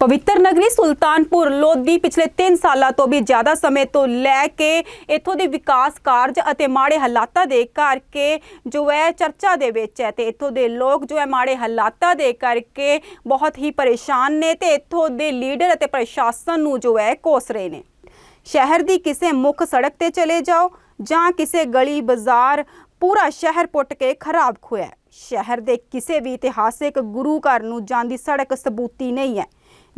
ਪਵਿੱਤਰ ਨਗਰੀ ਸੁਲਤਾਨਪੁਰ ਲੋਧੀ ਪਿਛਲੇ 3 ਸਾਲਾਂ ਤੋਂ ਵੀ ਜ਼ਿਆਦਾ ਸਮੇਂ ਤੋਂ ਲੈ ਕੇ ਇੱਥੋਂ ਦੇ ਵਿਕਾਸ ਕਾਰਜ ਅਤੇ ਮਾੜੇ ਹਾਲਾਤਾਂ ਦੇ ਕਰਕੇ ਜੋ ਹੈ ਚਰਚਾ ਦੇ ਵਿੱਚ ਹੈ ਤੇ ਇੱਥੋਂ ਦੇ ਲੋਕ ਜੋ ਹੈ ਮਾੜੇ ਹਾਲਾਤਾਂ ਦੇ ਕਰਕੇ ਬਹੁਤ ਹੀ ਪਰੇਸ਼ਾਨ ਨੇ ਤੇ ਇੱਥੋਂ ਦੇ ਲੀਡਰ ਅਤੇ ਪ੍ਰਸ਼ਾਸਨ ਨੂੰ ਜੋ ਹੈ ਕੋਸ ਰਹੇ ਨੇ। ਸ਼ਹਿਰ ਦੀ ਕਿਸੇ ਮੁੱਖ ਸੜਕ ਤੇ ਚਲੇ ਜਾਓ ਜਾਂ ਕਿਸੇ ਗਲੀ ਬਾਜ਼ਾਰ ਪੂਰਾ ਸ਼ਹਿਰ ਪੁੱਟ ਕੇ ਖਰਾਬ ਖੋਇਆ ਸ਼ਹਿਰ ਦੇ ਕਿਸੇ ਵੀ ਇਤਿਹਾਸਿਕ ਗੁਰੂ ਘਰ ਨੂੰ ਜਾਂਦੀ ਸੜਕ ਸਬੂਤੀ ਨਹੀਂ ਹੈ।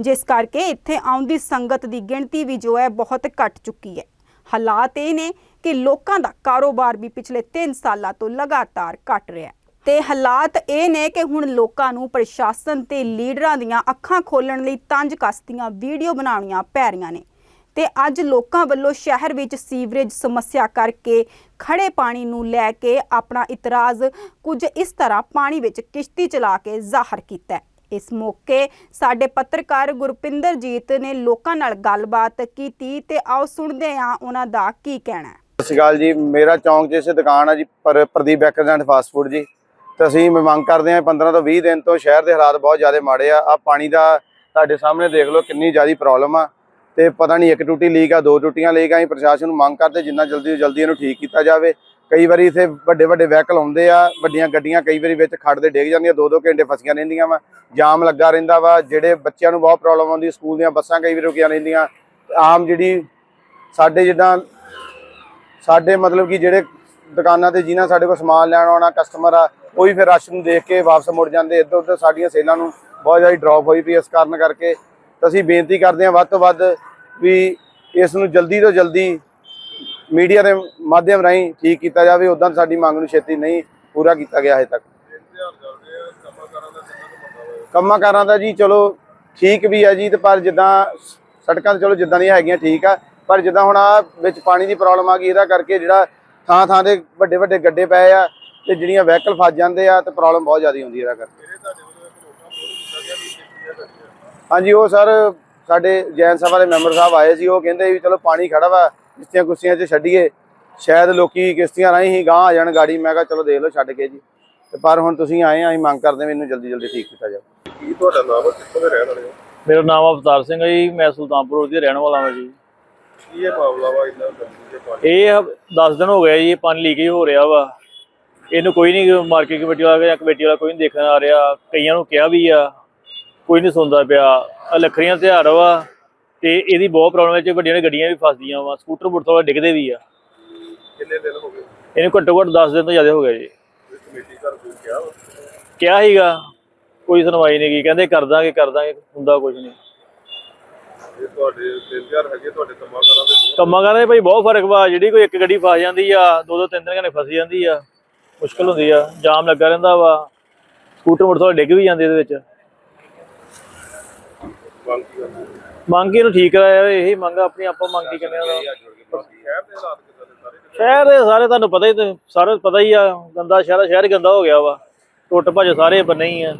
ਜਿਸ ਕਰਕੇ ਇੱਥੇ ਆਉਂਦੀ ਸੰਗਤ ਦੀ ਗਿਣਤੀ ਵੀ ਜੋ ਹੈ ਬਹੁਤ ਘਟ ਚੁੱਕੀ ਹੈ। ਹਾਲਾਤ ਇਹ ਨੇ ਕਿ ਲੋਕਾਂ ਦਾ ਕਾਰੋਬਾਰ ਵੀ ਪਿਛਲੇ 3 ਸਾਲਾਂ ਤੋਂ ਲਗਾਤਾਰ ਘਟ ਰਿਹਾ ਹੈ। ਤੇ ਹਾਲਾਤ ਇਹ ਨੇ ਕਿ ਹੁਣ ਲੋਕਾਂ ਨੂੰ ਪ੍ਰਸ਼ਾਸਨ ਤੇ ਲੀਡਰਾਂ ਦੀਆਂ ਅੱਖਾਂ ਖੋਲਣ ਲਈ ਤੰਜ ਕਸਦੀਆਂ ਵੀਡੀਓ ਬਣਾਉਣੀਆਂ ਪੈ ਰਹੀਆਂ ਨੇ। ਤੇ ਅੱਜ ਲੋਕਾਂ ਵੱਲੋਂ ਸ਼ਹਿਰ ਵਿੱਚ ਸੀਵਰੇਜ ਸਮੱਸਿਆ ਕਰਕੇ ਖੜੇ ਪਾਣੀ ਨੂੰ ਲੈ ਕੇ ਆਪਣਾ ਇਤਰਾਜ਼ ਕੁਝ ਇਸ ਤਰ੍ਹਾਂ ਪਾਣੀ ਵਿੱਚ ਕਿਸ਼ਤੀ ਚਲਾ ਕੇ ਜ਼ਾਹਰ ਕੀਤਾ ਹੈ। ਇਸ ਮੌਕੇ ਸਾਡੇ ਪੱਤਰਕਾਰ ਗੁਰਪਿੰਦਰਜੀਤ ਨੇ ਲੋਕਾਂ ਨਾਲ ਗੱਲਬਾਤ ਕੀਤੀ ਤੇ ਆਓ ਸੁਣਦੇ ਹਾਂ ਉਹਨਾਂ ਦਾ ਕੀ ਕਹਿਣਾ ਹੈ। ਸਤਿ ਸ਼੍ਰੀ ਅਕਾਲ ਜੀ, ਮੇਰਾ ਚੌਂਕ 'ਚ ਇਸੇ ਦੁਕਾਨ ਆ ਜੀ, ਪਰ Pradeep bakers and fast food ਜੀ। ਤੇ ਅਸੀਂ ਮੰਗ ਕਰਦੇ ਹਾਂ 15 ਤੋਂ 20 ਦਿਨ ਤੋਂ ਸ਼ਹਿਰ ਦੇ ਹਾਲਾਤ ਬਹੁਤ ਜ਼ਿਆਦਾ ਮਾੜੇ ਆ। ਆ ਪਾਣੀ ਦਾ ਤੁਹਾਡੇ ਸਾਹਮਣੇ ਦੇਖ ਲਓ ਕਿੰਨੀ ਜ਼ਿਆਦਾ ਪ੍ਰੋਬਲਮ ਆ। ਤੇ ਪਤਾ ਨਹੀਂ ਇੱਕ ਟੂਟੀ ਲੀਕ ਆ, ਦੋ ਟੂਟੀਆਂ ਲੀਕ ਆ, ਅਸੀਂ ਪ੍ਰਸ਼ਾਸਨ ਨੂੰ ਮੰਗ ਕਰਦੇ ਜਿੰਨਾ ਜਲਦੀ ਤੋਂ ਜਲਦੀ ਇਹਨੂੰ ਠੀਕ ਕੀਤਾ ਜਾਵੇ। ਕਈ ਵਾਰੀ ਇੱਥੇ ਵੱਡੇ ਵੱਡੇ ਵਹੀਕਲ ਆਉਂਦੇ ਆ, ਵੱਡੀਆਂ ਗੱਡੀਆਂ ਕਈ ਵਾਰੀ ਵਿੱਚ ਖੜਦੇ ਡਿੱਗ ਜਾਂਦੀਆਂ, ਦੋ ਦੋ ਘੰਟੇ ਫਸੀਆਂ ਰਹਿੰਦੀਆਂ ਵਾ, ਜਾਮ ਲੱਗਾ ਰਹਿੰਦਾ ਵਾ, ਜਿਹੜੇ ਬੱਚਿਆਂ ਨੂੰ ਬਹੁਤ ਪ੍ਰੋਬਲਮ ਆਉਂਦੀ, ਸਕੂਲ ਦੀਆਂ ਬੱਸਾਂ ਕਈ ਵਾਰੀ ਰੁਕੀਆਂ ਰਹਿੰਦੀਆਂ, ਆਮ ਜਿਹੜੀ ਸਾਡੇ ਜਿੱਦਾਂ, ਸਾਡੇ ਮਤਲਬ ਕਿ ਜਿਹੜੇ ਦੁਕਾਨਾਂ ਤੇ ਜਿਨ੍ਹਾਂ ਸਾਡੇ ਕੋਲ ਸਮਾਨ ਲੈਣ ਆਉਣਾ ਕਸਟਮਰ ਆ, ਉਹ ਵੀ ਫਿਰ ਰਸ਼ ਨੂੰ ਦੇਖ ਕੇ ਵਾਪਸ ਮੁੜ ਜਾਂਦੇ ਇੱਧਰ ਉੱਧਰ ਸਾਡੀਆਂ ਸੇਲਾਂ ਨੂੰ ਬਹੁਤ ਜ਼ਿਆਦਾ ਡ੍ਰੌਪ ਹੋਈ ਪਈ ਇਸ ਕਾਰਨ ਕਰਕੇ। ਤਾਂ ਅਸੀਂ ਬੇਨਤੀ ਕਰਦੇ ਹਾਂ ਵੱਧ ਤੋਂ ਵੱਧ ਵੀ ਇਸ ਨੂੰ ਜਲਦੀ ਤੋਂ ਜਲਦੀ ਮੀਡੀਆ ਦੇ ਮਾਧਿਅਮ ਰਾਹੀਂ ਠੀਕ ਕੀਤਾ ਜਾਵੇ ਉਦਾਂ ਸਾਡੀ ਮੰਗ ਨੂੰ ਛੇਤੀ ਨਹੀਂ ਪੂਰਾ ਕੀਤਾ ਗਿਆ ਹਜੇ ਤੱਕ। ਕੰਮਾਂ ਕਾਰਾਂ ਦਾ ਜੀ, ਚਲੋ ਠੀਕ ਵੀ ਆ ਜੀ, ਤੇ ਪਰ ਜਿੱਦਾਂ ਸੜਕਾਂ ਤੇ ਚਲੋ ਜਿੱਦਾਂ ਦੀਆਂ ਹੈਗੀਆਂ ਠੀਕ ਆ, ਪਰ ਜਿੱਦਾਂ ਹੁਣ ਆ ਵਿੱਚ ਪਾਣੀ ਦੀ ਪ੍ਰੋਬਲਮ ਆ ਗਈ, ਇਹਦਾ ਕਰਕੇ ਜਿਹੜਾ ਥਾਂ ਥਾਂ ਦੇ ਵੱਡੇ ਵੱਡੇ ਗੱਡੇ ਪਏ ਆ, ਤੇ ਜਿਹੜੀਆਂ ਵਹੀਕਲ ਫਸ ਜਾਂਦੇ ਆ, ਤੇ ਪ੍ਰੋਬਲਮ ਬਹੁਤ ਜ਼ਿਆਦਾ ਹੁੰਦੀ ਇਹਦਾ ਕਰਕੇ। ਹਾਂਜੀ, ਉਹ ਸਰ ਸਾਡੇ ਜੈਨ ਸਭਾ ਦੇ ਮੈਂਬਰ ਸਾਹਿਬ ਆਏ ਸੀ, ਉਹ ਕਹਿੰਦੇ ਵੀ ਚਲੋ ਪਾਣੀ ਖੜਾ ਵਾ ਕਿਸ਼ਤੀਆਂ ਕੁਸ਼ਤੀਆਂ 'ਚ ਛੱਡੀਏ ਸ਼ਾਇਦ ਲੋਕੀ ਕਿਸ਼ਤੀਆਂ ਰਾਹੀਂ ਹੀ ਗਾਂ ਆ ਜਾਣ ਗਾੜੀ। ਮੈਂ ਕਿਹਾ ਚਲੋ ਦੇਖ ਲਓ ਛੱਡ ਕੇ ਜੀ। ਤੇ ਪਰ ਹੁਣ ਤੁਸੀਂ ਆਏ ਆ ਅਸੀਂ ਮੰਗ ਕਰਦੇ ਇਹਨੂੰ ਜਲਦੀ ਜਲਦੀ ਠੀਕ ਕੀਤਾ ਜਾਵੇ। ਕੀ ਤੁਹਾਡਾ ਨਾਮ ਹੈ ਕਿੱਥੋਂ ਦੇ ਰਹਿਣ ਵਾਲੇ ਹੋ? ਮੇਰਾ ਨਾਮ ਅਵਤਾਰ ਸਿੰਘ ਹੈ ਜੀ। ਮੈਂ ਸੁਲਤਾਨਪੁਰ ਦੇ ਰਹਿਣ ਵਾਲਾ ਹਾਂ ਜੀ। ਕੀ ਇਹ ਮਾਮਲਾ ਵਾ ਇੰਨਾ ਗੰਦੀ ਪਾਣੀ ਇਹ 10 ਦਿਨ ਹੋ ਗਏ ਜੀ ਇਹ ਪਾਣੀ ਲੀਕ ਹੀ ਹੋ ਰਿਹਾ ਵਾ। ਇਹਨੂੰ ਕੋਈ ਨਹੀਂ ਮਾਰਕੀਟ ਕਮੇਟੀ ਵਾਲਾ ਜਾਂ ਕਮੇਟੀ ਵਾਲਾ ਕੋਈ ਨਹੀਂ ਦੇਖਣ ਆ ਰਿਹਾ। ਕਈਆਂ ਨੂੰ ਕਿਹਾ ਵੀ ਆ ਕੋਈ ਨਹੀਂ ਸੁਣਦਾ ਪਿਆ। ਆਹ ਲੱਖੜੀਆਂ ਤਿਉਹਾਰ ਵਾ। ਤੇ ਇਹਦੀ ਬਹੁਤ ਪ੍ਰੋਬਲਮ ਹੈ ਚ ਵੱਡੀਆਂ ਗੱਡੀਆਂ ਵੀ ਫਸਦੀਆਂ ਵਾ ਸਕੂਟਰ ਮੋਟਰਸਾਈਕਲ ਡਿੱਗਦੇ ਵੀ ਆ। ਕਿੰਨੇ ਦਿਨ ਹੋ ਗਏ? ਇਹਨੂੰ ਘੱਟੋ ਘੱਟ 10 ਦਿਨ ਤੋਂ ਜ਼ਿਆਦਾ ਹੋ ਗਏ ਜੀ। ਕਮੇਟੀ ਘਰ ਕੋਈ ਕਿਹਾ ਵਾ? ਕਿਹਾ ਸੀਗਾ ਕੋਈ ਸੁਣਵਾਈ ਨਹੀਂ ਕੀ ਕਹਿੰਦੇ ਕਰ ਦਾਂਗੇ ਕਰ ਦਾਂਗੇ ਹੁੰਦਾ ਕੁਝ ਨਹੀਂ। ਇਹ ਤੁਹਾਡੇ 3000 ਹੈਗੇ ਤੁਹਾਡੇ ਕੰਮਾਂ ਕਰਾਂ ਦੇ ਕੰਮਾਂ ਕਰਦੇ ਭਾਈ ਬਹੁਤ ਫ਼ਰਕ ਵਾ। ਜਿਹੜੀ ਕੋਈ ਇੱਕ ਗੱਡੀ ਫਸ ਜਾਂਦੀ ਆ ਦੋ ਦੋ ਤਿੰਨ ਤਿੰਨ ਘੰਟੇ ਫਸ ਜਾਂਦੀ ਆ ਮੁਸ਼ਕਲ ਹੁੰਦੀ ਆ ਜਾਮ ਲੱਗਾ ਰਹਿੰਦਾ ਵਾ। ਸਕੂਟਰ ਮੋਟਰਸਾਈਕਲ ਡਿੱਗ ਵੀ ਜਾਂਦੇ ਇਹਦੇ ਵਿੱਚ। ਮੰਗ ਕੀ ਕਰਦੇ ਮੰਗ ਇਹਨੂੰ ਠੀਕ ਕਰਾਇਆ ਯਾਰ ਇਹੀ ਮੰਗ ਆ ਆਪਣੀ ਆਪਾਂ ਮੰਗ ਕੀ ਕਰਨੇ ਆ? ਸ਼ਹਿਰ ਦੇ ਹਾਲਾਤ ਕਿੱਦਾਂ ਦੇ ਸਾਰੇ ਸ਼ਹਿਰ ਦੇ ਸਾਰੇ ਤੁਹਾਨੂੰ ਪਤਾ ਹੀ ਤੇ ਸਾਰੇ ਪਤਾ ਹੀ ਆ ਗੰਦਾ ਸ਼ਹਿਰ ਆ, ਸ਼ਹਿਰ ਹੀ ਗੰਦਾ ਹੋ ਗਿਆ ਵਾ। ਟੁੱਟ ਭੱਜ ਸਾਰੇ ਬੰਨੇ ਹੀ ਆ।